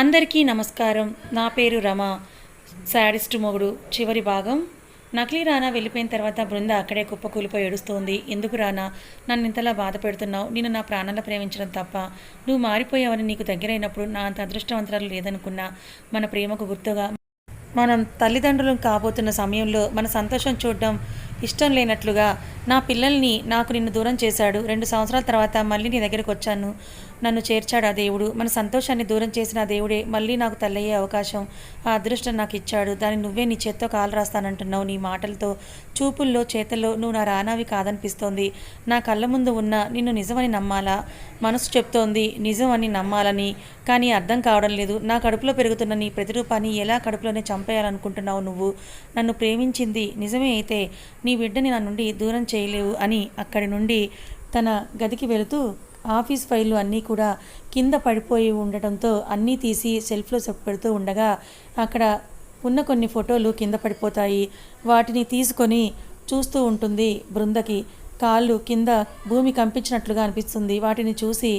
అందరికీ నమస్కారం. నా పేరు రమ. శాడిస్ట్ మొగుడు చివరి భాగం. నకిలీ రానా వెళ్ళిపోయిన తర్వాత బృంద అక్కడే కుప్పకూలిపోయి ఏడుస్తోంది. ఎందుకు రానా? నన్ను ఇంతలా బాధ పెడుతున్నావు. నేను నా ప్రాణాలను ప్రేమించడం తప్ప. నువ్వు మారిపోయావని నీకు దగ్గరైనప్పుడు నా అంత అదృష్టవంతరాలు లేదనుకున్నా. మన ప్రేమకు గుర్తుగా మనం తల్లిదండ్రులు కాబోతున్న సమయంలో మన సంతోషం చూడడం ఇష్టం లేనట్లుగా నా పిల్లల్ని నాకు నిన్ను దూరం చేశాడు. రెండు సంవత్సరాల తర్వాత మళ్ళీ నీ దగ్గరికి వచ్చాను. నన్ను చేర్చాడు ఆ దేవుడు. మన సంతోషాన్ని దూరం చేసిన ఆ దేవుడే మళ్ళీ నాకు తల్లయ్యే అవకాశం ఆ అదృష్టం నాకు ఇచ్చాడు. దాన్ని నువ్వే నీ చేత్తో కాలు రాస్తానంటున్నావు. నీ మాటలతో చూపుల్లో చేతల్లో నువ్వు నా రానావి కాదనిపిస్తోంది. నా కళ్ళ ముందు ఉన్న నిన్ను నిజమని నమ్మాలా? మనసు చెప్తోంది నిజం అని నమ్మాలని. కానీ అర్థం కావడం లేదు. నా కడుపులో పెరుగుతున్న నీ ప్రతిరూపాన్ని ఎలా కడుపులోనే చంపేయాలనుకుంటున్నావు నువ్వు? నన్ను ప్రేమించింది నిజమే అయితే నీ బిడ్డని నా నుండి దూరం చేయలేవు అని అక్కడి నుండి తన గదికి వెళుతూ ఆఫీస్ ఫైళ్ళు అన్నీ కూడా కింద పడిపోయి ఉండటంతో అన్నీ తీసి సెల్ఫ్లో పెడుతూ ఉండగా అక్కడ ఉన్న కొన్ని ఫోటోలు కింద పడిపోతాయి. వాటిని తీసుకొని చూస్తూ ఉంటుంది బృందకి. కాళ్ళు కింద భూమి కంపించినట్లుగా అనిపిస్తుంది. వాటిని చూసి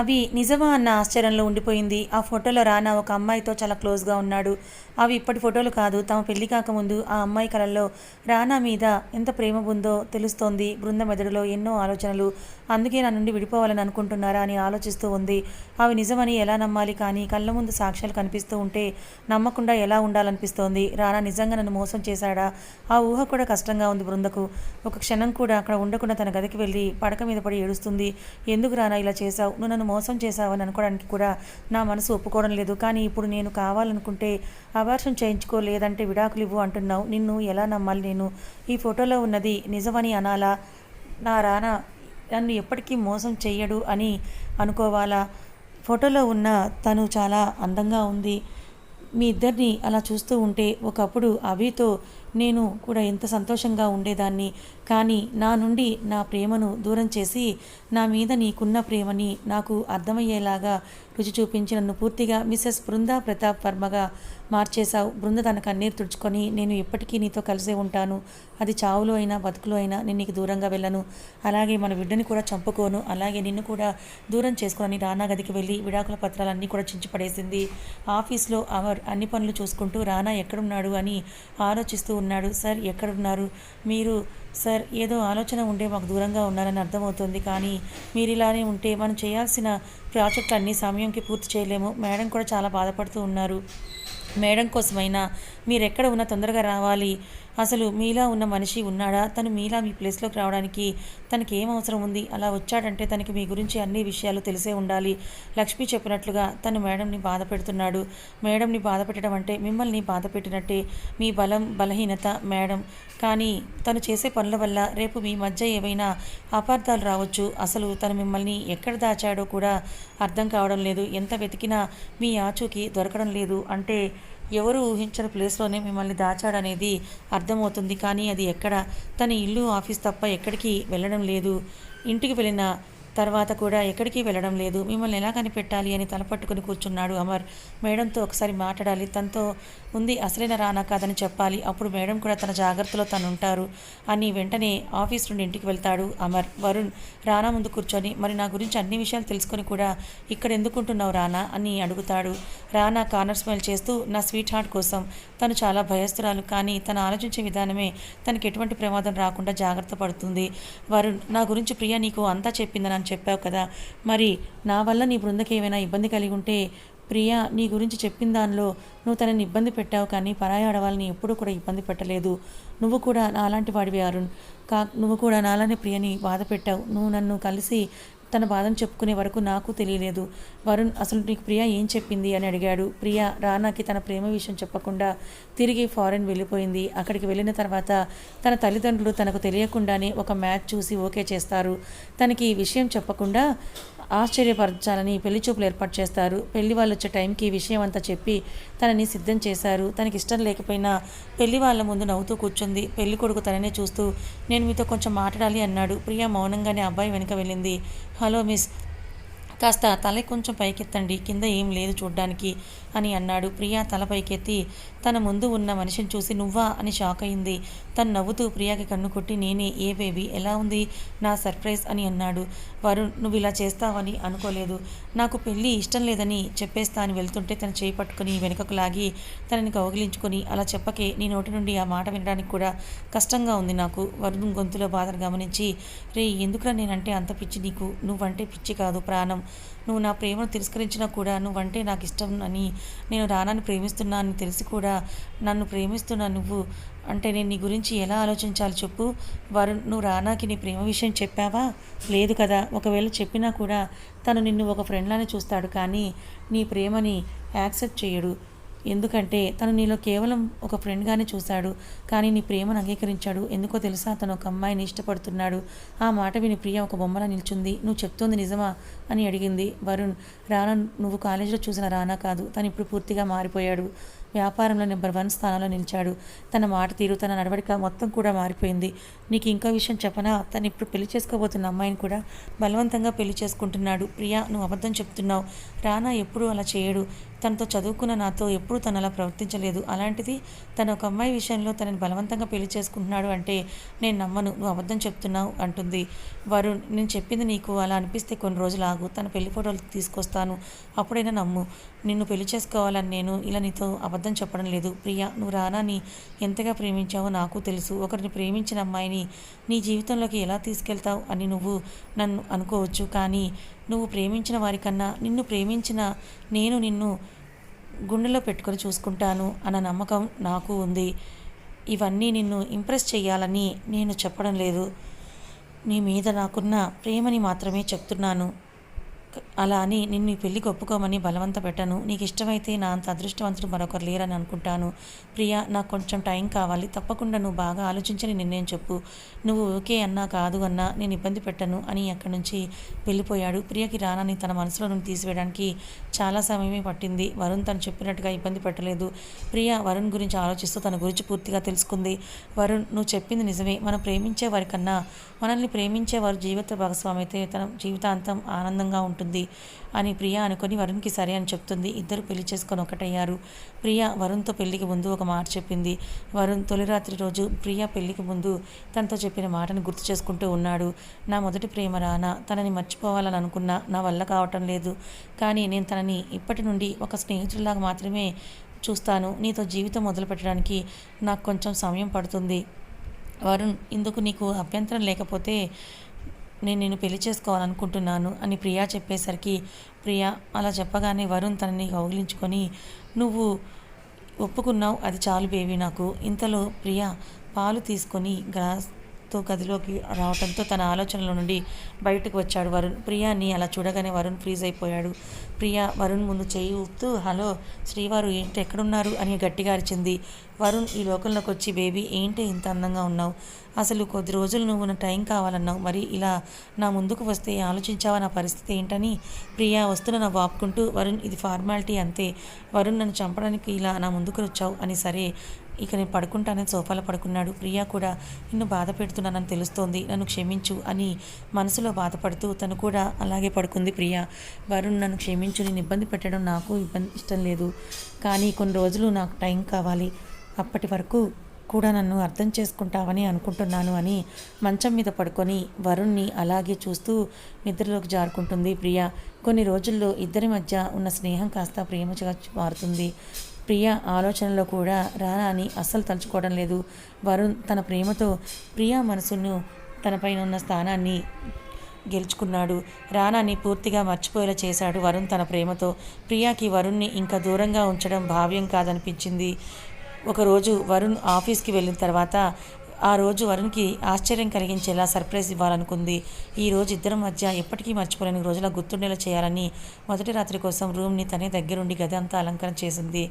అవి నిజమా? అన్న ఆశ్చర్యంలో ఉండిపోయింది. ఆ ఫోటోలో రానా ఒక అమ్మాయితో చాలా క్లోజ్గా ఉన్నాడు. అవి ఇప్పటి ఫోటోలు కాదు. తమ పెళ్ళి కాకముందు ఆ అమ్మాయి కళల్లో రానా మీద ఎంత ప్రేమ ఉందో తెలుస్తోంది. బృంద మెదడులో ఎన్నో ఆలోచనలు. అందుకే నా నుండి విడిపోవాలని అనుకుంటున్నారా అని ఆలోచిస్తూ ఉంది. అవి నిజమని ఎలా నమ్మాలి కానీ కళ్ళ ముందు సాక్ష్యాలు కనిపిస్తూ ఉంటే నమ్మకుండా ఎలా ఉండాలనిపిస్తోంది? రానా నిజంగా నన్ను మోసం చేశాడా? ఆ ఊహ కూడా కష్టంగా ఉంది బృందకు. ఒక క్షణం కూడా అక్కడ ఉండకుండా తన గదికి వెళ్ళి పడక మీద పడి ఏడుస్తుంది. ఎందుకు రానా ఇలా చేశావు? నువ్వు నన్ను మోసం చేశావని అనుకోవడానికి కూడా నా మనసు ఒప్పుకోవడం లేదు. కానీ ఇప్పుడు నేను కావాలనుకుంటే అబార్షన్ చేయించుకోలేదంటే విడాకులు ఇవ్వు అంటున్నావు. నిన్ను ఎలా నమ్మాలి నేను? ఈ ఫోటోలో ఉన్నది నిజమని అనాలా? నా రానా నన్ను ఎప్పటికీ మోసం చెయ్యడు అని అనుకోవాలా? ఫోటోలో ఉన్న తను చాలా అందంగా ఉంది. మీ ఇద్దరిని అలా చూస్తూ ఉంటే ఒకప్పుడు అవితో నేను కూడా ఎంత సంతోషంగా ఉండేదాన్ని. కానీ నా నుండి నా ప్రేమను దూరం చేసి నా మీద నీకున్న ప్రేమని నాకు అర్థమయ్యేలాగా రుచి చూపించి నన్ను పూర్తిగా మిస్సెస్ బృందా ప్రతాప్ వర్మగా మార్చేశావు. బృంద తన కన్నీరు తుడుచుకొని నేను ఎప్పటికీ నీతో కలిసే ఉంటాను. అది చావులో అయినా బతుకులో అయినా నేను నీకు దూరంగా వెళ్ళను. అలాగే మన బిడ్డని కూడా చంపుకోను. అలాగే నిన్ను కూడా దూరం చేసుకొని రానా గదికి వెళ్ళి విడాకుల పత్రాలన్నీ కూడా చించిపడేసింది ఆఫీస్లో అవర్ అన్ని పనులు చూసుకుంటూ రానా ఎక్కడున్నాడు? అని ఆలోచిస్తూ ఉన్నాడు. సార్ ఎక్కడున్నారు? మీరు సార్ ఏదో ఆలోచన ఉండే మాకు దూరంగా ఉన్నారని అర్థమవుతుంది. కానీ మీరు ఇలానే ఉంటే మనం చేయాల్సిన ప్రాజెక్ట్లన్నీ సమయంకి పూర్తి చేయలేము. మేడం కూడా చాలా బాధపడుతూ ఉన్నారు. మేడం కోసమైనా మీరు ఎక్కడ ఉన్నా తొందరగా రావాలి. అసలు మీలా ఉన్న మనిషి ఉన్నాడా? తను మీలా మీ ప్లేస్లోకి రావడానికి తనకి ఏం అవసరం ఉంది అలా వచ్చాడంటే తనకి మీ గురించి అన్ని విషయాలు తెలిసే ఉండాలి. లక్ష్మి చెప్పినట్లుగా తను మేడంని బాధ పెడుతున్నాడు మేడంని బాధ పెట్టడం అంటే మిమ్మల్ని బాధ పెట్టినట్టే మీ బలం బలహీనత మేడం. కానీ తను చేసే పనుల వల్ల రేపు మీ మధ్య ఏవైనా అపార్థాలు రావచ్చు. అసలు తను మిమ్మల్ని ఎక్కడ దాచాడో కూడా అర్థం కావడం లేదు. ఎంత వెతికినా మీ ఆచూకి దొరకడం లేదు. అంటే ఎవరు ఊహించని ప్లేస్లోనే మిమ్మల్ని దాచాడనేది అర్థమవుతుంది కానీ అది ఎక్కడ? తన ఇల్లు ఆఫీస్ తప్ప ఎక్కడికి వెళ్ళడం లేదు. ఇంటికి వెళ్ళిన తర్వాత కూడా ఎక్కడికి వెళ్ళడం లేదు. మిమ్మల్ని ఎలా కనిపెట్టాలి అని తలపట్టుకుని కూర్చున్నాడు అమర్. మేడంతో ఒకసారి మాట్లాడాలి. తనతో ఉంది అసలైన రానా కాదని చెప్పాలి. అప్పుడు మేడం కూడా తన జాగ్రత్తలో తను ఉంటారు అని వెంటనే ఆఫీస్ నుండి ఇంటికి వెళ్తాడు అమర్. వరుణ్ రానా ముందు కూర్చొని మరి నా గురించి అన్ని విషయాలు తెలుసుకొని కూడా ఇక్కడ ఎందుకుంటున్నావు రానా? అని అడుగుతాడు. రానా కార్నర్ స్మైల్ చేస్తూ నా స్వీట్ హార్ట్ కోసం. తను చాలా భయస్తురాలు కానీ తను ఆలోచించే విధానమే తనకి ఎటువంటి ప్రమాదం రాకుండా జాగ్రత్త పడుతుంది. వరుణ్ నా గురించి ప్రియ నీకు అంతా చెప్పిందని చెప్పావు కదా. మరి నా వల్ల నీ బృందకి ఏమైనా ఇబ్బంది కలిగి ఉంటే ప్రియా నీ గురించి చెప్పిన దానిలో నువ్వు తనని ఇబ్బంది పెట్టావు కానీ పరాయి ఆడవాళ్ళని ఎప్పుడూ కూడా ఇబ్బంది పెట్టలేదు. నువ్వు కూడా నాలాంటి వాడివి అరుణ్. కా నువ్వు కూడా నాలానే ప్రియని బాధ పెట్టావు. నువ్వు నన్ను కలిసి తన బాధను చెప్పుకునే వరకు నాకు తెలియలేదు. వరుణ్ అసలు నీకు ప్రియా ఏం చెప్పింది? అని అడిగాడు. ప్రియా రానాకి తన ప్రేమ విషయం చెప్పకుండా తిరిగి ఫారెన్ వెళ్ళిపోయింది. అక్కడికి వెళ్ళిన తర్వాత తన తల్లిదండ్రులు తనకు తెలియకుండానే ఒక మ్యాచ్ చూసి ఓకే చేస్తారు. తనకి ఈ విషయం చెప్పకుండా ఆశ్చర్యపరచాలని పెళ్ళి చూపులు ఏర్పాటు చేస్తారు. పెళ్ళి వాళ్ళు వచ్చే టైంకి విషయం అంతా చెప్పి తనని సిద్ధం చేశారు. తనకి ఇష్టం లేకపోయినా పెళ్ళి వాళ్ళ ముందు నవ్వుతూ కూర్చుంది. పెళ్ళి కొడుకు తననే చూస్తూ నేను మీతో కొంచెం మాట్లాడాలి అన్నాడు. ప్రియా మౌనంగానే అబ్బాయి వెనుక వెళ్ళింది. Hello miss. కాస్త తల కొంచెం పైకెత్తండి. కింద ఏం లేదు చూడ్డానికి. అని అన్నాడు. ప్రియా తలపైకెత్తి తన ముందు ఉన్న మనిషిని చూసి నువ్వా? అని షాక్ అయింది. తను నవ్వుతూ ప్రియాకి కన్ను కొట్టి నేనే ఏ బేబీ? ఎలా ఉంది? నా సర్ప్రైజ్ అని అన్నాడు. వరుణ్ నువ్వు ఇలా చేస్తావని అనుకోలేదు. నాకు పెళ్ళి ఇష్టం లేదని చెప్పేస్తా అని వెళ్తుంటే తను చేయి పట్టుకుని వెనుకకు లాగి తనని కౌగిలించుకొని అలా చెప్పకే నీ నోటి నుండి ఆ మాట వినడానికి కూడా కష్టంగా ఉంది నాకు వరుణ్ గొంతులో బాధను గమనించి రే ఎందుకురా నేనంటే అంత పిచ్చి నీకు? నువ్వంటే పిచ్చి కాదు ప్రాణం. నువ్వు నా ప్రేమను తిరస్కరించినా కూడా నువ్వంటే నాకు ఇష్టం అని నేను రానాన్ని ప్రేమిస్తున్నా అని తెలిసి కూడా నన్ను ప్రేమిస్తున్నా నువ్వు అంటే నేను నీ గురించి ఎలా ఆలోచించాలి చెప్పు? వరుణ్ నువ్వు రానాకి నీ ప్రేమ విషయం చెప్పావా? లేదు కదా. ఒకవేళ చెప్పినా కూడా తను నిన్ను ఒక ఫ్రెండ్లానే చూస్తాడు కానీ నీ ప్రేమని యాక్సెప్ట్ చేయడు. ఎందుకంటే తను నీలో కేవలం ఒక ఫ్రెండ్గానే చూశాడు కానీ నీ ప్రేమను అంగీకరించాడు. ఎందుకో తెలుసా? తను ఒక అమ్మాయిని ఇష్టపడుతున్నాడు. ఆ మాట విని ప్రియ ఒక బొమ్మలా నిల్చుంది. నువ్వు చెప్తోంది నిజమా? అని అడిగింది. వరుణ్ రానా నువ్వు కాలేజీలో చూసిన రానా కాదు. తను ఇప్పుడు పూర్తిగా మారిపోయాడు. వ్యాపారంలో నెంబర్ వన్ స్థానంలో నిలిచాడు. తన మాట తీరు తన నడవడిక మొత్తం కూడా మారిపోయింది. నీకు ఇంకో విషయం చెప్పనా? తను ఇప్పుడు పెళ్ళి చేసుకోబోతున్న అమ్మాయిని కూడా బలవంతంగా పెళ్ళి చేసుకుంటున్నాడు. ప్రియా నువ్వు అబద్ధం చెప్తున్నావు. రానా ఎప్పుడూ అలా చేయడు. తనతో చదువుకున్న నాతో ఎప్పుడూ తను అలా ప్రవర్తించలేదు. అలాంటిది తను ఒక అమ్మాయి విషయంలో తనని బలవంతంగా పెళ్ళి చేసుకుంటున్నాడు అంటే నేను నమ్మను నువ్వు అబద్ధం చెప్తున్నావు అంటుంది. వరుణ్ నేను చెప్పింది నీకు అలా అనిపిస్తే కొన్ని రోజులు ఆగు తన పెళ్ళి ఫోటోలు తీసుకొస్తాను. అప్పుడైనా నమ్ము. నిన్ను పెళ్ళి చేసుకోవాలని నేను ఇలా నీతో అబద్ధం చెప్పడం లేదు. ప్రియా నువ్వు రానాని ఎంతగా ప్రేమించావో నాకు తెలుసు. ఒకరిని ప్రేమించిన అమ్మాయిని నీ జీవితంలోకి ఎలా తీసుకెళ్తావు అని నువ్వు నన్ను అనుకోవచ్చు. కానీ నువ్వు ప్రేమించిన వారికన్నా నిన్ను ప్రేమించిన నేను నిన్ను గుండెలో పెట్టుకొని చూసుకుంటాను అన్న నమ్మకం నాకు ఉంది. ఇవన్నీ నిన్ను ఇంప్రెస్ చేయాలని నేను చెప్పడం లేదు. నీ మీద నాకున్న ప్రేమని మాత్రమే చెప్తున్నాను. అలా అని నిన్ను పెళ్ళికి ఒప్పుకోమని బలవంత పెట్టను. నీకు ఇష్టమైతే నా అంత అదృష్టవంతుడు మరొకరు లేరని అనుకుంటాను. ప్రియా నాకు కొంచెం టైం కావాలి. తప్పకుండా నువ్వు బాగా ఆలోచించని నిర్ణయం చెప్పు. నువ్వు ఓకే అన్నా కాదు అన్నా నేను ఇబ్బంది పెట్టను అని అక్కడి నుంచి వెళ్ళిపోయాడు. ప్రియకి రానని తన మనసులో నుండి తీసివేయడానికి చాలా సమయమే పట్టింది. వరుణ్ తను చెప్పినట్టుగా ఇబ్బంది పెట్టలేదు. ప్రియా వరుణ్ గురించి ఆలోచిస్తూ తన గురించి పూర్తిగా తెలుసుకుంది. వరుణ్ నువ్వు చెప్పింది నిజమే. మనం ప్రేమించే వారికన్నా మనల్ని ప్రేమించే వారు జీవిత భాగస్వామి అయితే తన జీవితాంతం ఆనందంగా ఉంటుంది ఉంటుంది అని ప్రియ అనుకొని వరుణ్కి సరే అని చెప్తుంది. ఇద్దరు పెళ్ళి చేసుకొని ఒకటయ్యారు. ప్రియా వరుణ్తో పెళ్ళికి ముందు ఒక మాట చెప్పింది. వరుణ్ తొలి రాత్రి రోజు ప్రియా పెళ్ళికి ముందు తనతో చెప్పిన మాటను గుర్తు చేసుకుంటూ ఉన్నాడు. నా మొదటి ప్రేమ రానా తనని మర్చిపోవాలని అనుకున్నా నా వల్ల కావటం లేదు. కానీ నేను తనని ఇప్పటి నుండి ఒక స్నేహితుడిలాగా మాత్రమే చూస్తాను. నీతో జీవితం మొదలు పెట్టడానికి నాకు కొంచెం సమయం పడుతుంది. వరుణ్ ఇందుకు నీకు అభ్యంతరం లేకపోతే నేను నేను పెళ్ళి చేసుకోవాలనుకుంటున్నాను అని ప్రియా చెప్పేసరికి ప్రియా అలా చెప్పగానే వరుణ్ తనని కౌగిలించుకొని నువ్వు ఒప్పుకున్నావు అది చాలు బేబీ నాకు. ఇంతలో ప్రియా పాలు తీసుకొని గ్లాస్ తో గదిలోకి రావడంతో తన ఆలోచనల నుండి బయటకు వచ్చాడు వరుణ్. ప్రియాని అలా చూడగానే వరుణ్ ఫ్రీజ్ అయిపోయాడు. ప్రియా వరుణ్ ముందు చేయి ఊపుతూ హలో శ్రీవారు ఏంటి ఎక్కడున్నారు? అని గట్టిగా అరిచింది. వరుణ్ ఈ లోకంలోకి వచ్చి బేబీ ఏంటి ఇంత అందంగా ఉన్నావు? అసలు కొద్ది రోజులు నువ్వు నా టైం కావాలన్నావు. మరి ఇలా నా ముందుకు వస్తే ఆలోచించావా? నా పరిస్థితి ఏంటని? ప్రియా వస్తున్న నా వాపుకుంటూ వరుణ్ ఇది ఫార్మాలిటీ అంతే. వరుణ్ నన్ను చంపడానికి ఇలా నా ముందుకు వచ్చావు అని సరే ఇక నేను పడుకుంటానని సోఫాలో పడుకున్నాడు. ప్రియా కూడా నిన్ను బాధ పెడుతున్నానని తెలుస్తోంది. నన్ను క్షమించు అని మనసులో బాధపడుతూ తను కూడా అలాగే పడుకుంది ప్రియా. వరుణ్ నన్ను క్షమించు నేను ఇబ్బంది పెట్టడం నాకు ఇబ్బంది ఇష్టం లేదు. కానీ కొన్ని రోజులు నాకు టైం కావాలి. అప్పటి వరకు కూడా నన్ను అర్థం చేసుకుంటావని అనుకుంటున్నాను అని మంచం మీద పడుకొని వరుణ్ణి అలాగే చూస్తూ నిద్రలోకి జారుకుంటుంది ప్రియా. కొన్ని రోజుల్లో ఇద్దరి మధ్య ఉన్న స్నేహం కాస్త ప్రేమగా మారుతుంది. ప్రియ ఆలోచనలో కూడా రానాని అస్సలు తలుచుకోవడం లేదు. వరుణ్ తన ప్రేమతో ప్రియా మనసును తనపైన ఉన్న స్థానాన్ని గెలుచుకున్నాడు. రానాని పూర్తిగా మర్చిపోయేలా చేశాడు వరుణ్ తన ప్రేమతో. ప్రియాకి వరుణ్ణి ఇంకా దూరంగా ఉంచడం భావ్యం కాదనిపించింది. ఒకరోజు వరుణ్ ఆఫీస్కి వెళ్ళిన తర్వాత ఆ రోజు వరుణ్కి ఆశ్చర్యం కలిగించేలా సర్ప్రైజ్ ఇవ్వాలనుకుంది. ఈ రోజు ఇద్దరి మధ్య ఎప్పటికీ మర్చిపోలేని రోజులా గుర్తుండేలా చేయాలని మొదటి రాత్రి కోసం రూమ్ని తనే దగ్గరుండి గది అంతా అలంకరణ చేసింది.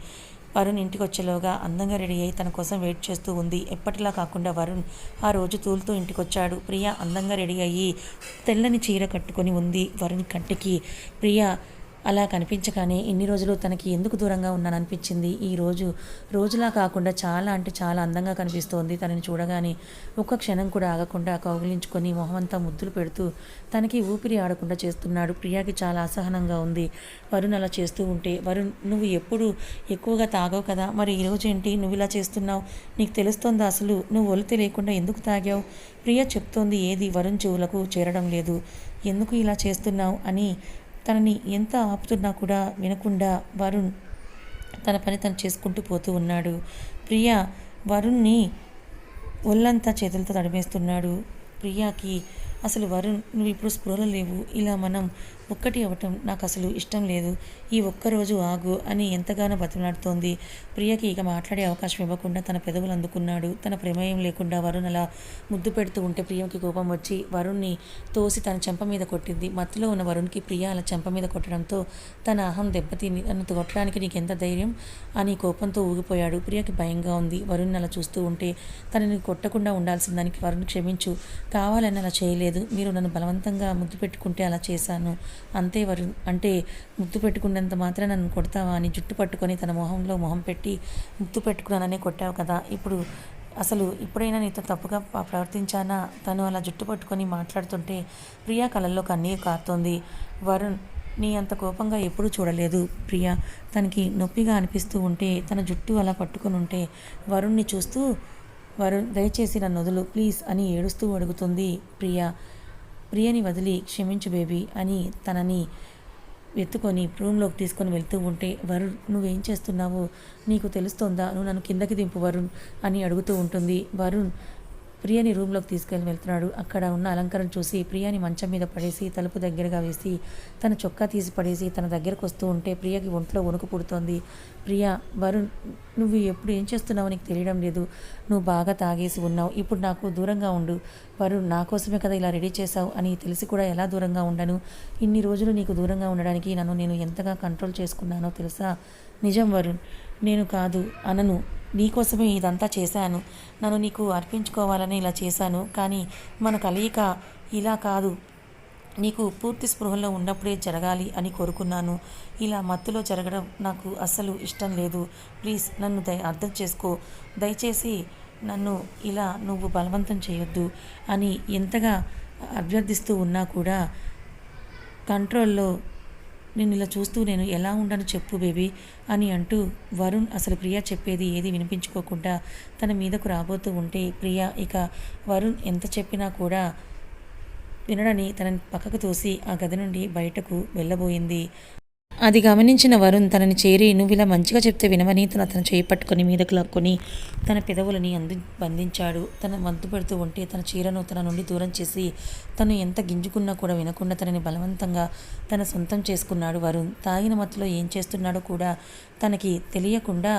వరుణ్ ఇంటికి వచ్చేలోగా అందంగా రెడీ అయ్యి తన కోసం వెయిట్ చేస్తూ ఉంది. ఎప్పటిలా కాకుండా వరుణ్ ఆ రోజు తూలుతూ ఇంటికి వచ్చాడు ప్రియ అందంగా రెడీ అయ్యి తెల్లని చీర కట్టుకొని ఉంది. వరుణ్ కంటికి ప్రియ అలా కనిపించగానే ఇన్ని రోజులు తనకి ఎందుకు దూరంగా ఉన్నాననిపించింది. ఈ రోజు రోజులా కాకుండా చాలా అంటే చాలా అందంగా కనిపిస్తోంది. తనని చూడగానే ఒక్క క్షణం కూడా ఆగకుండా కౌగిలించుకొని మొహమంతా ముద్దులు పెడుతూ తనకి ఊపిరి ఆడకుండా చేస్తున్నాడు. ప్రియాకి చాలా అసహనంగా ఉంది. వరుణ్ అలా చేస్తూ ఉంటే వరుణ్ నువ్వు ఎప్పుడు ఎక్కువగా తాగావు కదా? మరి ఈరోజు ఏంటి? నువ్వు ఇలా చేస్తున్నావు? నీకు తెలుస్తోందా అసలు? నువ్వు ఒలు తెలియకుండా ఎందుకు తాగావు? ప్రియ చెప్తోంది ఏది? వరుణ్ చెవులకు చేరడం లేదు. ఎందుకు ఇలా చేస్తున్నావు? అని తనని ఎంత ఆపుతున్నా కూడా వినకుండా వరుణ్ తన పని తను చేసుకుంటూ పోతూ ఉన్నాడు. ప్రియా వరుణ్ణి ఒళ్ళంతా చేతులతో తడిమేస్తున్నాడు. ప్రియాకి అసలు వరుణ్ నువ్వు ఇప్పుడు స్పృహలో లేవు. ఇలా మనం ఒక్కటి అవ్వటం నాకు అసలు ఇష్టం లేదు. ఈ ఒక్కరోజు ఆగు అని ఎంతగానో బతిమలాడుతోంది. ప్రియకి ఇక మాట్లాడే అవకాశం ఇవ్వకుండా తన పెదవులు అందుకున్నాడు. తన ప్రమేయం లేకుండా వరుణ్ అలా ముద్దు పెడుతూ ఉంటే ప్రియకి కోపం వచ్చి వరుణ్ని తోసి తన చెంప మీద కొట్టింది. మత్తులో ఉన్న వరుణ్కి ప్రియ అలా చెంప మీద కొట్టడంతో తన అహం దెబ్బతిని నన్ను కొట్టడానికి నీకు ఎంత ధైర్యం? అని కోపంతో ఊగిపోయాడు. ప్రియకి భయంగా ఉంది. వరుణ్ అలా చూస్తూ ఉంటే తనని కొట్టకుండా ఉండాల్సిన దానికి వరుణ్ క్షమించు. కావాలని అలా చేయలేదు. మీరు నన్ను బలవంతంగా ముద్దు పెట్టుకుంటే అలా చేశాను. అంతే వరుణ్ అంటే ముద్దు పెట్టుకున్నంత మాత్రం నన్ను కొడతావా? అని జుట్టు పట్టుకొని తన మొహంలో మొహం పెట్టి ముద్దు పెట్టుకున్నాననే కొట్టావు కదా. ఇప్పుడు అసలు ఇప్పుడైనా నీతో తప్పుగా ప్రవర్తించానా? తను అలా జుట్టు పట్టుకొని మాట్లాడుతుంటే ప్రియా కళల్లో కన్నీరు కారుతోంది. వరుణ్ నీ అంత కోపంగా ఎప్పుడూ చూడలేదు ప్రియా. తనకి నొప్పిగా అనిపిస్తూ ఉంటే తన జుట్టు అలా పట్టుకొని ఉంటే వరుణ్ణి చూస్తూ వరుణ్ దయచేసి నన్ను వదులు ప్లీజ్ అని ఏడుస్తూ అడుగుతుంది ప్రియా. ప్రియని వదిలి క్షమించు బేబీ అని తనని ఎత్తుకొని రూమ్లోకి తీసుకొని వెళ్తూ ఉంటే వరుణ్ నువ్వేం చేస్తున్నావు? నీకు తెలుస్తోందా? నువ్వు నన్ను కిందకి దింపు వరుణ్ అని అడుగుతూ ఉంటుంది. వరుణ్ ప్రియని రూమ్లోకి తీసుకెళ్ళి వెళ్తున్నాడు. అక్కడ ఉన్న అలంకరణ చూసి ప్రియాని మంచం మీద పడేసి తలుపు దగ్గరగా వేసి తన చొక్కా తీసి పడేసి తన దగ్గరకు వస్తూ ఉంటే ప్రియకి ఒంట్లో వణుకు పుడుతోంది. ప్రియా వరుణ్ నువ్వు ఎప్పుడు ఏం చేస్తున్నావో నీకు తెలియడం లేదు. నువ్వు బాగా తాగేసి ఉన్నావు. ఇప్పుడు నాకు దూరంగా ఉండు. వరుణ్ నా కోసమే కదా ఇలా రెడీ చేశావు అని తెలిసి కూడా ఎలా దూరంగా ఉండను? ఇన్ని రోజులు నీకు దూరంగా ఉండడానికి నన్ను నేను ఎంతగా కంట్రోల్ చేసుకున్నానో తెలుసా? నిజం వరుణ్. నేను కాదు అనను. నీకోసమే ఇదంతా చేశాను. నన్ను నీకు అర్పించుకోవాలని ఇలా చేశాను. కానీ మన కలయిక ఇలా కాదు. నీకు పూర్తి స్పృహలో ఉన్నప్పుడే జరగాలి అని కోరుకున్నాను. ఇలా మత్తులో జరగడం నాకు అస్సలు ఇష్టం లేదు. ప్లీజ్ నన్ను దయ అర్థం చేసుకో. దయచేసి నన్ను ఇలా నువ్వు బలవంతం చేయొద్దు అని ఎంతగా అభ్యర్థిస్తూ ఉన్నా కూడా కంట్రోల్లో నేను ఇలా చూస్తూ నేను ఎలా ఉండను చెప్పు బేబీ అని అంటూ వరుణ్ అసలు ప్రియా చెప్పేది ఏది వినిపించుకోకుండా తన మీదకు రాబోతూ ఉంటే ప్రియా ఇక వరుణ్ ఎంత చెప్పినా కూడా వినడని తనని పక్కకు తోసి ఆ గది నుండి బయటకు వెళ్ళబోయింది. అది గమనించిన వరుణ్ తనని చేరి నువ్వు ఇలా మంచిగా చెప్తే వినవని తన తన చేయి పట్టుకొని మీదకు లాక్కొని తన పెదవులని అంది బంధించాడు. తన వంతు పెడుతూ ఉంటే తన చీరను తన నుండి దూరం చేసి తను ఎంత గింజుకున్నా కూడా వినకుండా తనని బలవంతంగా తన సొంతం చేసుకున్నాడు వరుణ్. తాగిన మత్తులో ఏం చేస్తున్నాడో కూడా తనకి తెలియకుండా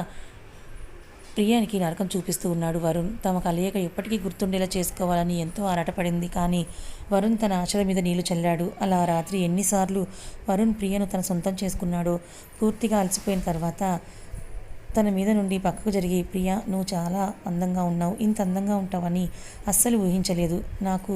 ప్రియానికి నరకం చూపిస్తూ ఉన్నాడు వరుణ్. తమ కలయిక ఎప్పటికీ గుర్తుండేలా చేసుకోవాలని ఎంతో ఆరాటపడింది. కానీ వరుణ్ తన ఆశల మీద నీళ్ళు చల్లాడు. అలా రాత్రి ఎన్నిసార్లు వరుణ్ ప్రియను తన సొంతం చేసుకున్నాడో పూర్తిగా అలసిపోయిన తర్వాత తన మీద నుండి పక్కకు జరిగి ప్రియా నువ్వు చాలా అందంగా ఉన్నావు. ఇంత అందంగా ఉంటావని అస్సలు ఊహించలేదు. నాకు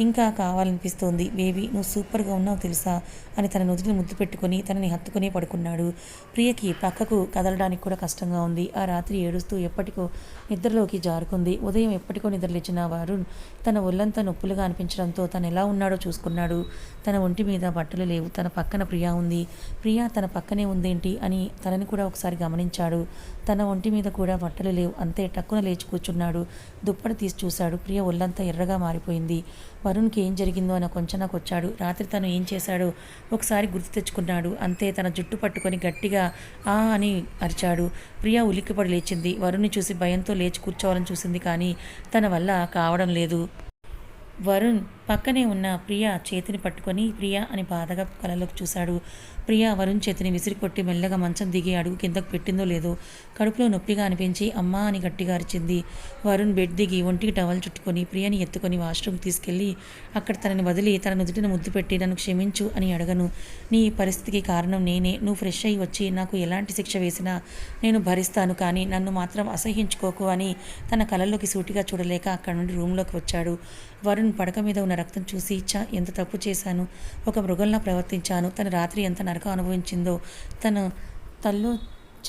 ఇంకా కావాలనిపిస్తోంది. బేబీ నువ్వు సూపర్గా ఉన్నావు తెలుసా? అని తన నుదుటిని ముద్దు పెట్టుకొని తనని హత్తుకునే పడుకున్నాడు. ప్రియకి పక్కకు కదలడానికి కూడా కష్టంగా ఉంది. ఆ రాత్రి ఏడుస్తూ ఎప్పటికో నిద్రలోకి జారుకుంది. ఉదయం ఎప్పటికో నిద్రలేచిన వరుణ్ తన ఒళ్ళంతా నొప్పులుగా అనిపించడంతో తను ఎలా ఉన్నాడో చూసుకున్నాడు. తన ఒంటి మీద బట్టలు లేవు. తన పక్కన ప్రియా ఉంది. ప్రియా తన పక్కనే ఉందేంటి? అని తనని కూడా ఒకసారి గమనించాడు. తన ఒంటి మీద కూడా బట్టలు లేవు. అంతే టక్కున లేచి కూర్చున్నాడు. దుప్పటి తీసి చూశాడు. ప్రియ ఒళ్ళంతా ఎర్రగా మారిపోయింది. వరుణ్కి ఏం జరిగిందో అని కొంచెంకు వచ్చాడు. రాత్రి తను ఏం చేశాడో ఒకసారి గుర్తు తెచ్చుకున్నాడు. అంతే తన జుట్టు పట్టుకొని గట్టిగా ఆ అని అరిచాడు. ప్రియా ఉలిక్కిపడి లేచింది. వరుణ్ని చూసి భయంతో లేచి కూర్చోవాలని చూసింది కానీ తన వల్ల కావడం లేదు. వరుణ్ పక్కనే ఉన్న ప్రియ చేతిని పట్టుకొని ప్రియ అని బాధగా కలలోకి చూశాడు. ప్రియ వరుణ్ చేతిని విసిరికొట్టి మెల్లగా మంచం దిగి అడుగు కిందకు పెట్టిందో లేదో కడుపులో నొప్పిగా అనిపించి అమ్మా అని గట్టిగా అరిచింది. వరుణ్ బెడ్ దిగి ఒంటికి టవల్ చుట్టుకొని ప్రియని ఎత్తుకొని వాష్రూమ్ తీసుకెళ్ళి అక్కడ తనని వదిలి తన నుదుటిన ముద్దు పెట్టి నన్ను క్షమించు అని అడగను. నీ పరిస్థితికి కారణం నేనే. నువ్వు ఫ్రెష్ అయ్యి వచ్చి నాకు ఎలాంటి శిక్ష వేసినా నేను భరిస్తాను కానీ నన్ను మాత్రం అసహించుకోకు అని తన కలలోకి సూటిగా చూడలేక అక్కడ నుండి రూమ్లోకి వచ్చాడు. వరుణ్ పడక మీద ఉన్న రక్తం చూసి ఇచ్చా ఎంత తప్పు చేశాను ఒక మృగంలా ప్రవర్తించాను తను రాత్రి ఎంత నరకం అనుభవించిందో తను తల్లో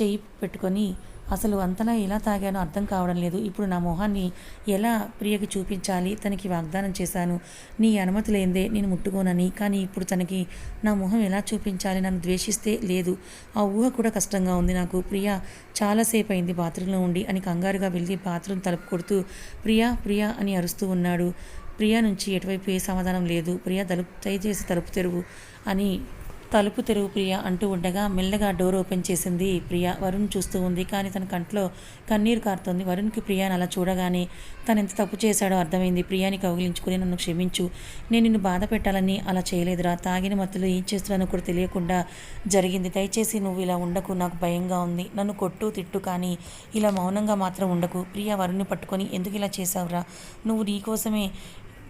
చేయి పెట్టుకొని అసలు అంతలా ఎలా తాగానో అర్థం కావడం లేదు. ఇప్పుడు నా మొహాన్ని ఎలా ప్రియకి చూపించాలి? తనకి వాగ్దానం చేశాను. నీ అనుమతి లేదే నేను ముట్టుకోనని. కానీ ఇప్పుడు తనకి నా మొహం ఎలా చూపించాలి? నన్ను ద్వేషిస్తే లేదు. ఆ ఊహ కూడా కష్టంగా ఉంది నాకు. ప్రియ చాలాసేపు అయింది బాత్రూంలో ఉండి అని కంగారుగా వెళ్ళి బాత్రూమ్ తలుపు కొడుతూ ప్రియా ప్రియా అని అరుస్తూ ఉన్నాడు. ప్రియా నుంచి ఎటువైపు ఏ సమాధానం లేదు. ప్రియా తలుపు దయచేసి తలుపు తెరువు అని తలుపు తెరువు ప్రియ అంటూ ఉండగా మెల్లగా డోర్ ఓపెన్ చేసింది ప్రియ. వరుణ్ చూస్తూ ఉంది కానీ తన కంట్లో కన్నీరు కారుతోంది. వరుణ్కి ప్రియాని అలా చూడగానే తను ఎంత తప్పు చేశాడో అర్థమైంది. ప్రియాని కౌగిలించుకుని నన్ను క్షమించు. నేను నిన్ను బాధ పెట్టాలని అలా చేయలేదురా. తాగిన మత్తులో ఏం చేస్తున్నానో కూడా తెలియకుండా జరిగింది. దయచేసి నువ్వు ఇలా ఉండకు. నాకు భయంగా ఉంది. నన్ను కొట్టు తిట్టు కానీ ఇలా మౌనంగా మాత్రం ఉండకు. ప్రియ వరుణ్ని పట్టుకొని ఎందుకు ఇలా చేసావురా నువ్వు నీకోసమే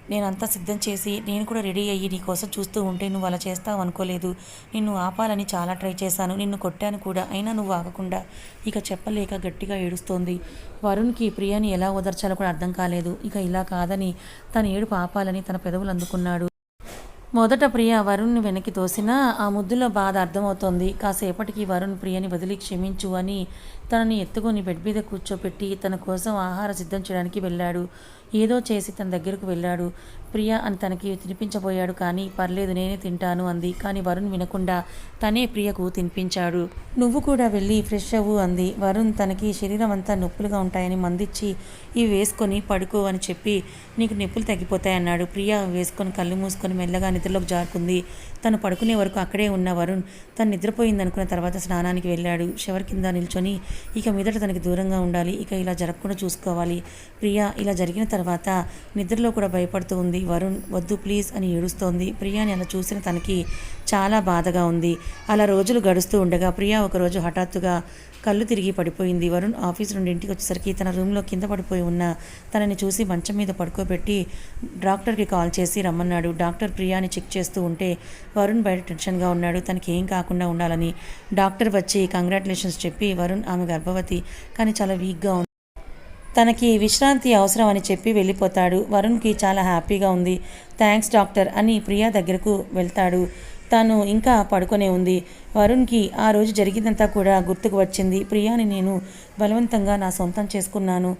నేనంతా సిద్ధం చేసి నేను కూడా రెడీ అయ్యి నీ కోసం చూస్తూ ఉంటే నువ్వు అలా చేస్తావు అనుకోలేదు. నిన్ను ఆపాలని చాలా ట్రై చేశాను. నిన్ను కొట్టాను కూడా. అయినా నువ్వు ఆగకుండా. ఇక చెప్పలేక గట్టిగా ఏడుస్తోంది. వరుణ్కి ప్రియాని ఎలా ఓదర్చాలో కూడా అర్థం కాలేదు. ఇక ఇలా కాదని తన ఏడుపు ఆపాలని తన పెదవులు అందుకున్నాడు. మొదట ప్రియ వరుణ్ని వెనక్కి తోసినా ఆ ముద్దులో బాధ అర్థమవుతోంది. కాసేపటికి వరుణ్ ప్రియని వదిలి క్షమించు అని తనని ఎత్తుకొని బెడ్ మీద కూర్చోపెట్టి తన కోసం ఆహార సిద్ధం చేయడానికి వెళ్ళాడు. ఏదో చేసి తన దగ్గరకు వెళ్ళాడు. ప్రియా అని తనకి తినిపించబోయాడు. కానీ పర్లేదు నేనే తింటాను అంది. కానీ వరుణ్ వినకుండా తనే ప్రియకు తినిపించాడు. నువ్వు కూడా వెళ్ళి ఫ్రెష్ అవ్వు అంది. వరుణ్ తనకి శరీరం అంతా నొప్పులుగా ఉంటాయని మందిచ్చి ఇవి వేసుకొని పడుకో అని చెప్పి నీకు నొప్పులు తగ్గిపోతాయన్నాడు. ప్రియ వేసుకొని కళ్ళు మూసుకొని మెల్లగా నిద్రలోకి జారుకుంది. తను పడుకునే వరకు అక్కడే ఉన్న వరుణ్ తను నిద్రపోయిందనుకున్న తర్వాత స్నానానికి వెళ్ళాడు. షవర్ కింద నిల్చొని ఇక మీదట తనకి దూరంగా ఉండాలి. ఇక ఇలా జరగకుండా చూసుకోవాలి. ప్రియా ఇలా జరిగిన తర్వాత నిద్రలో కూడా భయపడుతూ ఉంది. వరుణ్ వద్దు ప్లీజ్ అని ఏడుస్తోంది. ప్రియాని అలా చూసిన తనకి చాలా బాధగా ఉంది. అలా రోజులు గడుస్తూ ఉండగా ప్రియా ఒకరోజు హఠాత్తుగా కళ్ళు తిరిగి పడిపోయింది. వరుణ్ ఆఫీస్ నుండి ఇంటికి వచ్చేసరికి తన రూమ్లో కింద పడిపోయి ఉన్న తనని చూసి మంచం మీద పడుకోబెట్టి డాక్టర్కి కాల్ చేసి రమ్మన్నాడు. డాక్టర్ ప్రియాని చెక్ చేస్తూ ఉంటే వరుణ్ బయట టెన్షన్గా ఉన్నాడు. తనకి ఏం కాకుండా ఉండాలని డాక్టర్ వచ్చి కంగ్రాచులేషన్స్ చెప్పి వరుణ్ ఆమె గర్భవతి కానీ చాలా వీక్గా ఉంది. తనకి విశ్రాంతి అవసరం అని చెప్పి వెళ్ళిపోతాడు. వరుణ్కి చాలా హ్యాపీగా ఉంది. థ్యాంక్స్ డాక్టర్ అని ప్రియా దగ్గరకు వెళ్తాడు. తను ఇంకా పడుకొనే ఉంది. వరుణ్కి ఆ రోజు జరిగిందంతా కూడా గుర్తుకు వచ్చింది. ప్రియాని నేను బలవంతంగా నా సొంతం చేసుకున్నాను.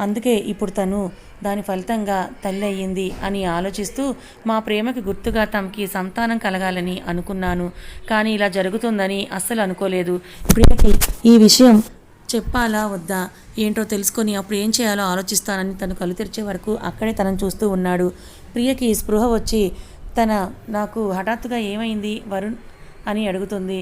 అందుకే ఇప్పుడు తను దాని ఫలితంగా తల్లి అయ్యింది అని ఆలోచిస్తూ మా ప్రేమకి గుర్తుగా తమకి సంతానం కలగాలని అనుకున్నాను. కానీ ఇలా జరుగుతుందని అస్సలు అనుకోలేదు. ప్రియకి ఈ విషయం చెప్పాలా వద్దా? ఏంటో తెలుసుకొని అప్పుడు ఏం చేయాలో ఆలోచిస్తానని తను కళ్ళు తెరిచే వరకు అక్కడే తనను చూస్తూ ఉన్నాడు. ప్రియకి స్పృహ వచ్చి తన నాకు హఠాత్తుగా ఏమైంది వరుణ్ అని అడుగుతుంది.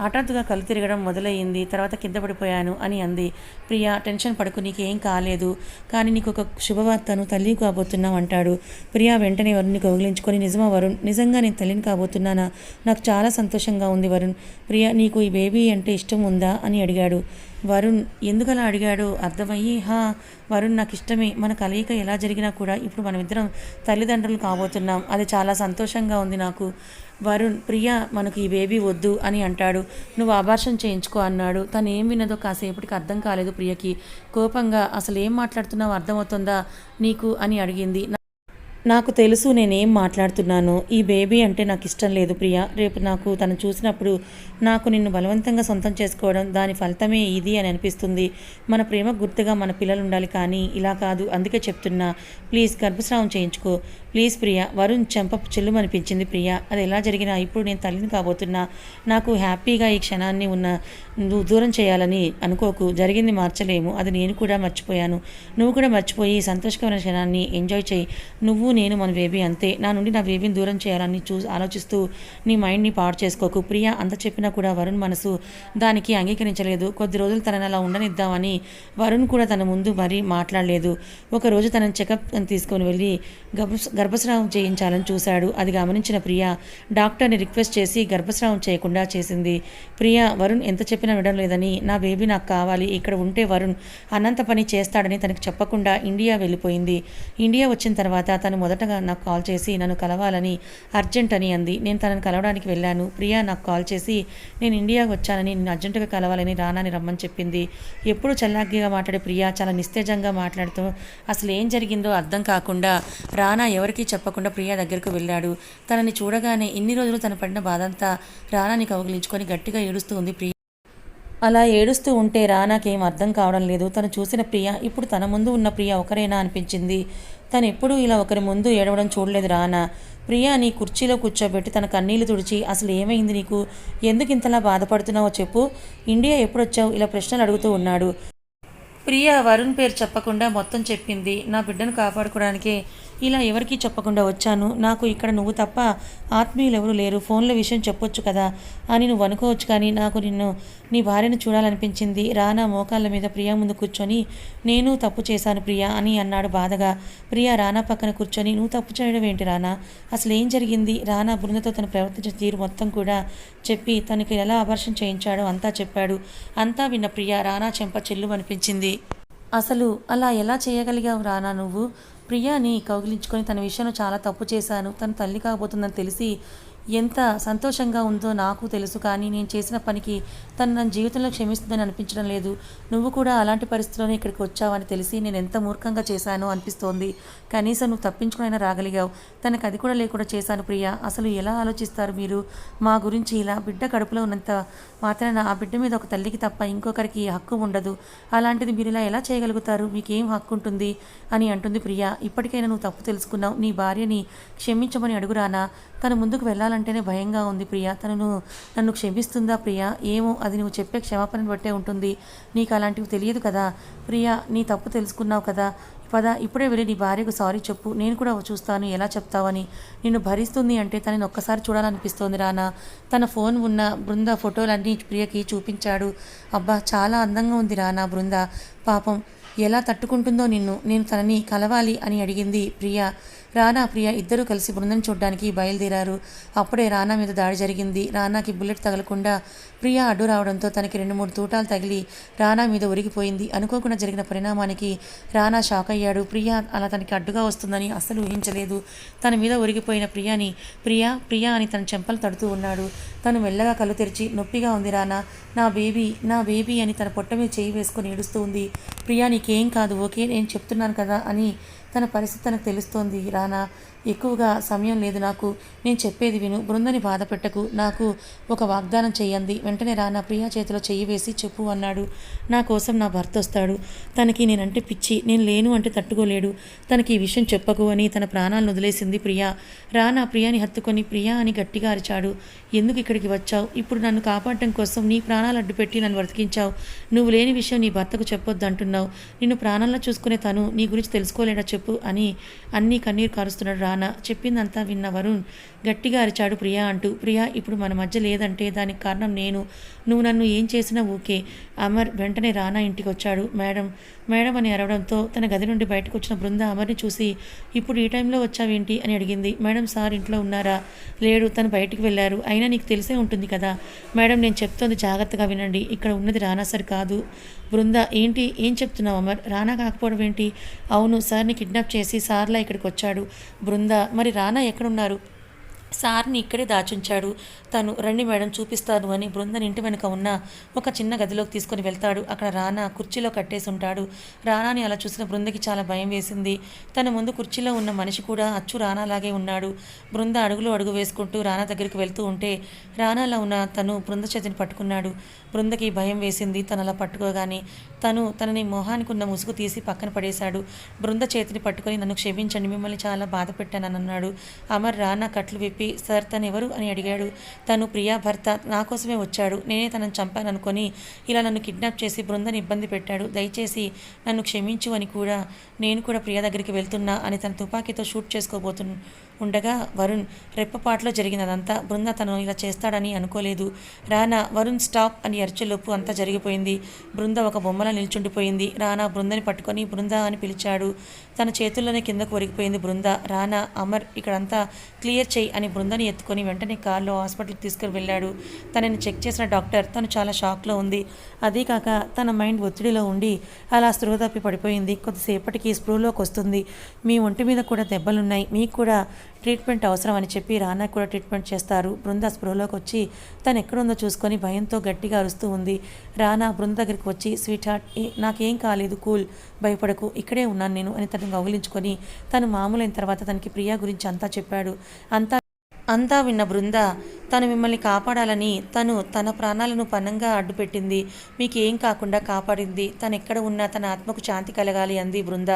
హఠాత్తుగా కళ్ళు తిరగడం మొదలయ్యింది. తర్వాత కింద పడిపోయాను అని అంది. ప్రియా టెన్షన్ పడుకు నీకేం కాలేదు. కానీ నీకు ఒక శుభవార్తను తల్లి కాబోతున్నావు అంటాడు. ప్రియా వెంటనే వరుణ్ని కౌగిలించుకొని నిజమా వరుణ్? నిజంగా నేను తల్లిని కాబోతున్నానా? నాకు చాలా సంతోషంగా ఉంది వరుణ్. ప్రియా నీకు ఈ బేబీ అంటే ఇష్టం ఉందా? అని అడిగాడు. వరుణ్ ఎందుకలా అడిగాడో? అర్థమయ్యి హా వరుణ్ నాకు ఇష్టమే. మన కలయిక ఎలా జరిగినా కూడా ఇప్పుడు మనమిద్దరం తల్లిదండ్రులు కాబోతున్నాం. అది చాలా సంతోషంగా ఉంది నాకు. వరుణ్ ప్రియ మనకు ఈ బేబీ వద్దు అని అంటాడు. నువ్వు ఆభాషం చేయించుకో అన్నాడు. తను ఏం విన్నదో కాసేపటికి అర్థం కాలేదు ప్రియకి. కోపంగా అసలు ఏం మాట్లాడుతున్నావు? అర్థమవుతుందా నీకు? అని అడిగింది. నాకు తెలుసు నేనేం మాట్లాడుతున్నాను. ఈ బేబీ అంటే నాకు ఇష్టం లేదు ప్రియ. రేపు నాకు తను చూసినప్పుడు నాకు నిన్ను బలవంతంగా సొంతం చేసుకోవడం దాని ఫలితమే ఇది అని అనిపిస్తుంది. మన ప్రేమ గుర్తుగా మన పిల్లలు ఉండాలి కానీ ఇలా కాదు అందుకే చెప్తున్నా. ప్లీజ్ గర్భస్రావం చేయించుకో. ప్లీజ్ ప్రియ వరుణ్ చెంప చెల్లుమనిపించింది ప్రియ. అది ఎలా జరిగినా ఇప్పుడు నేను తల్లిని కాబోతున్నా. నాకు హ్యాపీగా ఈ క్షణాన్ని ఉన్న నువ్వు దూరం చేయాలని అనుకోకు. జరిగింది మార్చలేము. అది నేను కూడా మర్చిపోయాను. నువ్వు కూడా మర్చిపోయి సంతోషకరమైన క్షణాన్ని ఎంజాయ్ చేయి. నువ్వు నేను మన బేబీ అంతే. నా నుండి నా బేబీని దూరం చేయాలని చూ ఆలోచిస్తూ నీ మైండ్ని పాడు చేసుకోకు. ప్రియా అంత చెప్పినా కూడా వరుణ్ మనసు దానికి అంగీకరించలేదు. కొద్ది రోజులు తనని అలా ఉండనిద్దామని వరుణ్ కూడా తన ముందు మరీ మాట్లాడలేదు. ఒకరోజు తనని చెకప్ తీసుకొని వెళ్ళి గర్భ గర్భస్రావం చేయించాలని చూశాడు. అది గమనించిన ప్రియా డాక్టర్ని రిక్వెస్ట్ చేసి గర్భస్రావం చేయకుండా చేసింది. ప్రియా వరుణ్ ఎంత చెప్పినా వినడం లేదని నా బేబీ నాకు కావాలి ఇక్కడ ఉంటే వరుణ్ అనంత పని చేస్తాడని తనకు చెప్పకుండా ఇండియా వెళ్ళిపోయింది. ఇండియా వచ్చిన తర్వాత తను మొదటగా నాకు కాల్ చేసి నన్ను కలవాలని అర్జెంట్ అని అంది. నేను తనని కలవడానికి వెళ్ళాను. ప్రియా నాకు కాల్ చేసి నేను ఇండియాకి వచ్చానని నేను అర్జెంటుగా కలవాలని రానాని రమ్మని చెప్పింది. ఎప్పుడు చల్లాగ్గిగా మాట్లాడే ప్రియా చాలా నిస్తేజంగా మాట్లాడుతూ అసలు ఏం జరిగిందో అర్థం కాకుండా రానా ఎవరికీ చెప్పకుండా ప్రియా దగ్గరకు వెళ్ళాడు. తనని చూడగానే ఇన్ని రోజులు తన పడిన బాధంతా రానాని కౌగిలించుకొని గట్టిగా ఏడుస్తూ ఉంది ప్రియా. అలా ఏడుస్తూ ఉంటే రానాకేం అర్థం కావడం లేదు. తను చూసిన ప్రియ ఇప్పుడు తన ముందు ఉన్న ప్రియ ఒకరేనా? అనిపించింది. తను ఎప్పుడూ ఇలా ఒకరి ముందు ఏడవడం చూడలేదు రానా. ప్రియా నీ కుర్చీలో కూర్చోబెట్టి తన కన్నీళ్ళు తుడిచి అసలు ఏమైంది నీకు? ఎందుకు ఇంతలా బాధపడుతున్నావో చెప్పు. ఇండియా ఎప్పుడొచ్చావు? ఇలా ప్రశ్నలు అడుగుతూ ఉన్నాడు. ప్రియ వరుణ్ పేరు చెప్పకుండా మొత్తం చెప్పింది నా బిడ్డను కాపాడుకోవడానికే. ఇలా ఎవరికీ చెప్పకుండా వచ్చాను. నాకు ఇక్కడ నువ్వు తప్ప ఆత్మీయులు ఎవరు లేరు. ఫోన్ల విషయం చెప్పొచ్చు కదా అని నువ్వు అనుకోవచ్చు కానీ నాకు నిన్ను నీ భార్యను చూడాలనిపించింది. రానా మోకాళ్ళ మీద ప్రియా ముందు కూర్చొని నేను తప్పు చేశాను ప్రియా అని అన్నాడు బాధగా. ప్రియా రానా పక్కన కూర్చొని నువ్వు తప్పు చేయడం ఏంటి రానా? అసలు ఏం జరిగింది? రానా బృందతో తను ప్రవర్తించిన తీరు మొత్తం కూడా చెప్పి తనకి ఎలా అభర్షం చేయించాడో అంతా చెప్పాడు. అంతా విన్న ప్రియా రానా చెంప చెల్లు అనిపించింది. అసలు అలా ఎలా చేయగలిగావు రానా నువ్వు? ప్రియాని కౌగిలించుకొని తన విషయంలో చాలా తప్పు చేశాను. తను తల్లి కాబోతుందని తెలిసి ఎంత సంతోషంగా ఉందో నాకు తెలుసు కానీ నేను చేసిన పనికి తను నా జీవితంలో క్షమిస్తుందని అనిపించడం లేదు. నువ్వు కూడా అలాంటి పరిస్థితిలోనే ఇక్కడికి వచ్చావని తెలిసి నేను ఎంత మూర్ఖంగా చేశానో అనిపిస్తోంది. కనీసం నువ్వు తప్పించుకునైనా రాగలిగావు. తనకు అది కూడా లేకుండా చేశాను ప్రియా. అసలు ఎలా ఆలోచిస్తారు మీరు? మా గురించి ఇలా బిడ్డ కడుపులో ఉన్నంత మాత్రాన ఆ బిడ్డ మీద ఒక తల్లికి తప్ప ఇంకొకరికి హక్కు ఉండదు. అలాంటిది మీరు ఇలా ఎలా చేయగలుగుతారు? మీకేం హక్కు ఉంటుంది అని అంటుంది ప్రియా. ఇప్పటికైనా నువ్వు తప్పు తెలుసుకున్నావు. నీ భార్యని క్షమించమని అడుగురానా తను ముందుకు వెళ్ళాలంటేనే భయంగా ఉంది ప్రియా. తనను నన్ను క్షమిస్తుందా ప్రియా? ఏమో అది నువ్వు చెప్పే క్షమాపణను బట్టే ఉంటుంది. నీకు అలాంటివి తెలియదు కదా. ప్రియా నీ తప్పు తెలుసుకున్నావు కదా. పద ఇప్పుడే వెళ్ళి నీ భార్యకు సారీ చెప్పు నేను కూడా చూస్తాను ఎలా చెప్తావని. నిన్ను భరిస్తుంది అంటే తనని ఒక్కసారి చూడాలనిపిస్తోంది రానా. తన ఫోన్ ఉన్న బృంద ఫోటోలన్నీ ప్రియకి చూపించాడు. అబ్బా చాలా అందంగా ఉంది రానా బృంద. పాపం ఎలా తట్టుకుంటుందో నిన్ను నేను తనని కలవాలి అని అడిగింది ప్రియ. రానా ప్రియ ఇద్దరూ కలిసి బృందం చూడడానికి బయలుదేరారు. అప్పుడే రానా మీద దాడి జరిగింది. రానాకి బుల్లెట్ తగలకుండా ప్రియ అడ్డు రావడంతో తనకి రెండు మూడు తూటాలు తగిలి రానా మీద ఉరిగిపోయింది అనుకోకుండా జరిగిన పరిణామానికి రానా షాక్ అయ్యాడు. ప్రియ అలా తనకి అడ్డుగా వస్తుందని అస్సలు ఊహించలేదు. తన మీద ఉరిగిపోయిన ప్రియాని ప్రియా ప్రియా అని తన చెంపలు తడుతూ ఉన్నాడు. తను మెల్లగా కళ్ళు తెరిచి నొప్పిగా ఉంది రానా. నా బేబీ నా బేబీ అని తన పొట్ట మీద చేయి వేసుకొని ఏడుస్తూ ఉంది. ప్రియా నీకేం కాదు ఓకే నేను చెప్తున్నాను కదా అని తన పరిస్థితి తనకు తెలుస్తోంది. రానా ఎక్కువగా సమయం లేదు నాకు. నేను చెప్పేది విను. బృందని బాధ పెట్టకు. నాకు ఒక వాగ్దానం చేయండి. వెంటనే రా నా ప్రియా చేతిలో చెయ్యి వేసి చెప్పు అన్నాడు. నా కోసం నా భర్త వస్తాడు. తనకి నేనంటే పిచ్చి. నేను లేను అంటే తట్టుకోలేడు. తనకి ఈ విషయం చెప్పకు అని తన ప్రాణాలను వదిలేసింది ప్రియా. రా నా ప్రియాని హత్తుకొని ప్రియా అని గట్టిగా అరిచాడు. ఎందుకు ఇక్కడికి వచ్చావు? ఇప్పుడు నన్ను కాపాడటం కోసం నీ ప్రాణాలు అడ్డుపెట్టి నన్ను బ్రతికించావు. నువ్వు లేని విషయం నీ భర్తకు చెప్పొద్దు అంటున్నావు నిన్ను ప్రాణంలో చూసుకునే తను నీ గురించి తెలుసుకోలేడా చెప్పు అని అన్నీ కన్నీరు కారుస్తున్నాడు రా రానా చెప్పిందంతా విన్న వరుణ్ గట్టిగా అరిచాడు ప్రియా అంటూ ప్రియా ఇప్పుడు మన మధ్య లేదంటే దానికి కారణం నేను. నువ్వు నన్ను ఏం చేసినా ఓకే అమర్ వెంటనే రానా ఇంటికి వచ్చాడు మేడం మేడం అని అరవడంతో తన గది నుండి బయటకు వచ్చిన బృంద అమర్ని చూసి ఇప్పుడు ఈ టైంలో వచ్చావేంటి? అని అడిగింది. మేడం సార్ ఇంట్లో ఉన్నారా? లేడు తను బయటికి వెళ్ళారు. అయినా నీకు తెలిసే ఉంటుంది కదా. మేడం నేను చెప్తోంది జాగ్రత్తగా వినండి. ఇక్కడ ఉన్నది రానా సార్ కాదు. బృంద ఏంటి? ఏం చెప్తున్నావు అమర్? రానా కాకపోవడం ఏంటి? అవును సార్ని కిడ్నాప్ చేసి సార్లా ఇక్కడికి వచ్చాడు బృంద మరి రానా ఎక్కడున్నారు? సార్ని ఇక్కడే దాచుంచాడు. తను రండి మేడం చూపిస్తాను అని బృందన్ ఇంటి వెనుక ఉన్న ఒక చిన్న గదిలోకి తీసుకొని వెళ్తాడు. అక్కడ రానా కుర్చీలో కట్టేసి ఉంటాడు. రానాని అలా చూసిన బృందకి చాలా భయం వేసింది. తన ముందు కుర్చీలో ఉన్న మనిషి కూడా అచ్చు రానాలాగే ఉన్నాడు. బృంద అడుగులు అడుగు వేసుకుంటూ రానా దగ్గరికి వెళ్తూ ఉంటే రానాలో ఉన్న తను బృంద చేతిని పట్టుకున్నాడు. బృందకి భయం వేసింది. తను అలా పట్టుకోగానే తను తనని మొహానికి ఉన్న ముసుగు తీసి పక్కన పడేశాడు. బృంద చేతిని పట్టుకొని నన్ను క్షమించండి మిమ్మల్ని చాలా బాధ పెట్టానని అన్నాడు. అమర్ రానా కట్లు విప్పి సార్ తను ఎవరు అని అడిగాడు. తను ప్రియా భర్త నా కోసమే వచ్చాడు. నేనే తనను చంపాననుకొని ఇలా నన్ను కిడ్నాప్ చేసి బృందని ఇబ్బంది పెట్టాడు. దయచేసి నన్ను క్షమించు అని కూడా నేను కూడా ప్రియా దగ్గరికి వెళ్తున్నా అని తన తుపాకీతో షూట్ చేసుకోబోతు ఉండగా వరుణ్ రెప్పపాట్లో జరిగినదంతా బృంద తను ఇలా చేస్తాడని అనుకోలేదు. రానా వరుణ్ స్టాప్ అని అరిచెలోపు అంతా జరిగిపోయింది. బృంద ఒక బొమ్మలా నిల్చుండిపోయింది. రానా బృందని పట్టుకొని బృంద అని పిలిచాడు. తన చేతుల్లోనే కిందకు ఒరిగిపోయింది బృంద. రానా అమర్ ఇక్కడంతా క్లియర్ చేయి అని బృందని ఎత్తుకొని వెంటనే కారులో హాస్పిటల్కి తీసుకుని వెళ్ళాడు. తనని చెక్ చేసిన డాక్టర్ తను చాలా షాక్లో ఉంది. అదే కాక తన మైండ్ ఒత్తిడిలో ఉండి అలా స్పృహ తప్పి పడిపోయింది. కొద్దిసేపటికి స్పృహలోకి వస్తుంది. మీ ఒంటి మీద కూడా దెబ్బలున్నాయి. మీకు కూడా ట్రీట్మెంట్ అవసరం అని చెప్పి రానా కూడా ట్రీట్మెంట్ చేస్తారు. బృంద స్పృహలోకి వచ్చి తను ఎక్కడుందో చూసుకొని భయంతో గట్టిగా అరుస్తూ ఉంది. రానా బృంద దగ్గరికి వచ్చి స్వీట్ హార్ట్ నాకేం కాలేదు కూల్ భయపడకు ఇక్కడే ఉన్నాను నేను అని తనని గౌగిలించుకొని తను మామూలైన తర్వాత తనకి ప్రియా గురించి అంతా చెప్పాడు. అంతా అంతా విన్న బృంద తను మిమ్మల్ని కాపాడాలని తను తన ప్రాణాలను పనంగా అడ్డుపెట్టింది. మీకేం కాకుండా కాపాడింది. తను ఎక్కడ ఉన్నా తన ఆత్మకు శాంతి కలగాలి అంది బృంద.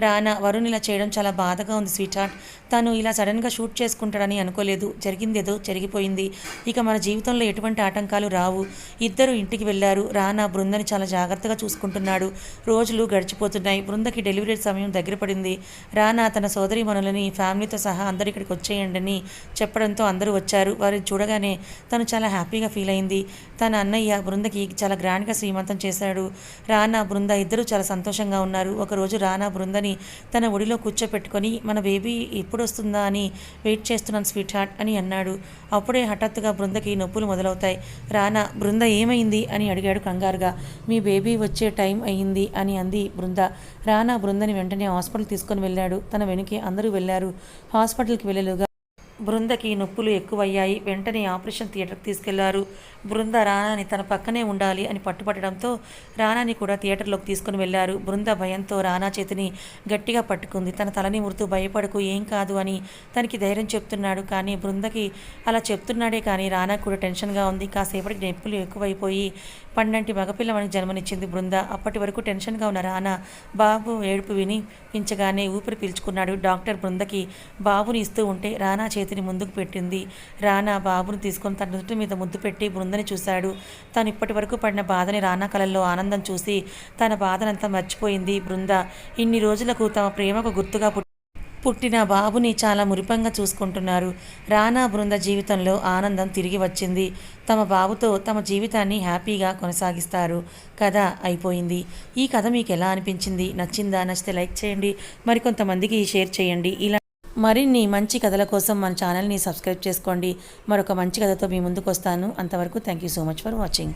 రానా వరుణ్ ఇలా చేయడం చాలా బాధగా ఉంది స్వీట్ హార్ట్ తను ఇలా సడన్గా షూట్ చేసుకుంటాడని అనుకోలేదు. జరిగిందేదో జరిగిపోయింది. ఇక మన జీవితంలో ఎటువంటి ఆటంకాలు రావు. ఇద్దరు ఇంటికి వెళ్ళారు. రానా బృందని చాలా జాగ్రత్తగా చూసుకుంటున్నాడు. రోజులు గడిచిపోతున్నాయి. బృందకి డెలివరీ సమయం దగ్గర పడింది. రానా తన సోదరి మనులని ఫ్యామిలీతో సహా అందరు ఇక్కడికి వచ్చేయండి అని చెప్పడంతో అందరూ వచ్చారు. వారిని చూడగానే తను చాలా హ్యాపీగా ఫీల్ అయింది. తన అన్నయ్య బృందకి చాలా గ్రాండ్గా శ్రీమంతం చేశాడు. రానా బృంద ఇద్దరూ చాలా సంతోషంగా ఉన్నారు. ఒకరోజు రానా బృందని తన ఒడిలో కూర్చోపెట్టుకొని మన బేబీ ఎప్పుడు వస్తుందా అని వెయిట్ చేస్తున్నాను స్వీట్ హార్ట్ అని అన్నాడు. అప్పుడే హఠాత్తుగా బృందకి నొప్పులు మొదలవుతాయి. రానా బృంద ఏమైంది? అని అడిగాడు కంగారుగా. మీ బేబీ వచ్చే టైం అయింది అని అంది బృంద. రానా బృందని వెంటనే హాస్పిటల్ తీసుకొని వెళ్ళాడు. తన వెనుకే అందరూ వెళ్ళారు. హాస్పిటల్కి వెళ్ళలుగా బృందకి నొప్పులు ఎక్కువయ్యాయి. వెంటనే ఆపరేషన్ థియేటర్కి తీసుకెళ్ళారు. బృంద రానాని తన పక్కనే ఉండాలి అని పట్టుపట్టడంతో రానాని కూడా థియేటర్లోకి తీసుకుని వెళ్ళారు బృంద భయంతో రానా చేతిని గట్టిగా పట్టుకుంది. తన తలని మురుతూ భయపడకు ఏం కాదు అని తనకి ధైర్యం చెప్తున్నాడు. కానీ బృందకి అలా చెప్తున్నాడే కానీ రానా కూడా టెన్షన్గా ఉంది. కాసేపటికి నొప్పులు ఎక్కువైపోయి పన్నెంటి మగపిల్లవానికి జన్మనిచ్చింది బృంద. అప్పటి వరకు టెన్షన్గా ఉన్న రానా బాబు ఏడుపు విని పించగానే ఊపిరి పీల్చుకున్నాడు. డాక్టర్ బృందకి బాబుని ఇస్తూ ఉంటే రానా చేతిని ముందుకు పెట్టింది. రానా బాబుని తీసుకొని తన నుదుటి మీద ముద్దు పెట్టి బృందని చూశాడు. తను ఇప్పటి వరకు పడిన బాధని రానా కళల్లో ఆనందం చూసి తన బాధనంతా మర్చిపోయింది. బృంద ఇన్ని రోజులకు తమ ప్రేమకు గుర్తుగా పుట్టి పుట్టిన బాబుని చాలా మురిపంగా చూసుకుంటున్నారు. రానా బృంద జీవితంలో ఆనందం తిరిగి వచ్చింది. తమ బాబుతో తమ జీవితాన్ని హ్యాపీగా కొనసాగిస్తారు. కథ అయిపోయింది. ఈ కథ మీకు ఎలా అనిపించింది? నచ్చిందా? నచ్చితే లైక్ చేయండి. మరికొంతమందికి షేర్ చేయండి. ఇలా మరిన్ని మంచి కథల కోసం మన ఛానల్ని సబ్స్క్రైబ్ చేసుకోండి. మరొక మంచి కథతో మీ ముందుకు వస్తాను. అంతవరకు thank you so much for watching